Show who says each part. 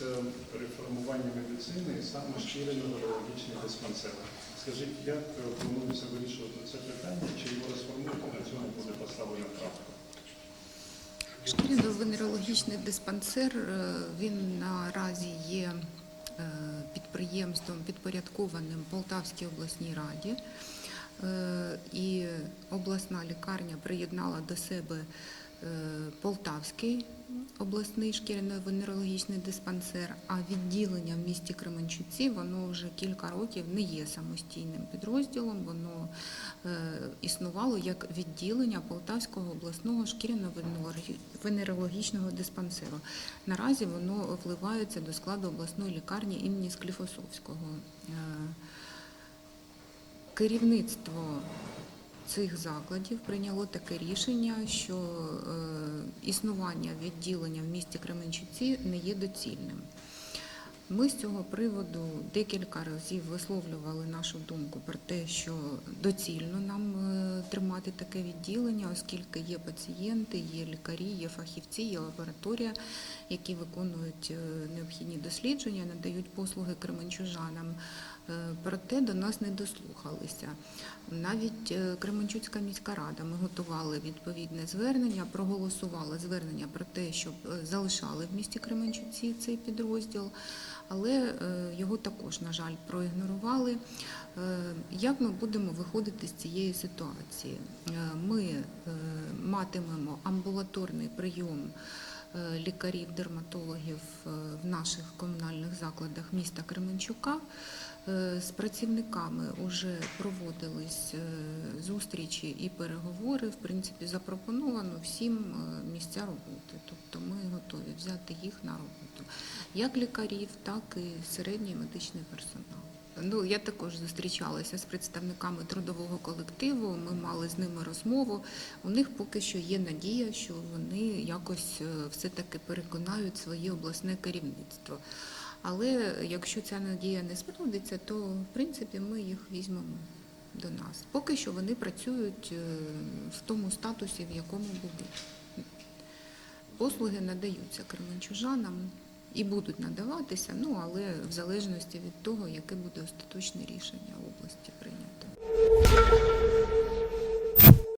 Speaker 1: стосується реформування медицини і саме шкірно-неврологічний диспансер. Скажіть, як планується вирішувати це питання, чи його розформують, на цьому буде поставлена крапка?
Speaker 2: Шкірно-венерологічний диспансер е, він наразі є е, підприємством підпорядкованим Полтавській обласній раді. Е, І обласна лікарня приєднала до себе Полтавський обласний шкірно-венерологічний диспансер, а відділення в місті Кременчуці воно вже кілька років не є самостійним підрозділом. Воно е, існувало як відділення Полтавського обласного шкірно-венерологічного диспансеру. Наразі воно вливається до складу обласної лікарні імені Скліфосовського. Е, Керівництво цих закладів прийняло таке рішення, що е, існування відділення в місті Кременчуці не є доцільним. Ми з цього приводу декілька разів висловлювали нашу думку про те, що доцільно нам е, тримати таке відділення, оскільки є пацієнти, є лікарі, є фахівці, є лабораторія, які виконують е, необхідні дослідження, надають послуги кременчужанам. Е, Проте до нас не дослухалися. Навіть е, Кременчуцька міська рада ми готували відповідне звернення, проголосували звернення про те, щоб е, залишали в місті Кременчуці цей підрозділ, але його також, на жаль, проігнорували. Як ми будемо виходити з цієї ситуації? Ми матимемо амбулаторний прийом лікарів-дерматологів е, в наших комунальних закладах міста Кременчука. Е, З працівниками вже проводились е, зустрічі і переговори. В принципі, запропоновано всім е, місця роботи. Тобто ми готові взяти їх на роботу, як лікарів, так і середній медичний персонал. Ну, я також зустрічалася з представниками трудового колективу. Ми мали з ними розмову. У них поки що є надія, що вони якось все-таки переконають своє обласне керівництво. Але якщо ця надія не справдиться, то в принципі ми їх візьмемо до нас. Поки що вони працюють е, в тому статусі, в якому були. Послуги надаються кременчужанам і будуть надаватися, ну але в залежності від того, яке буде остаточне рішення області прийнято.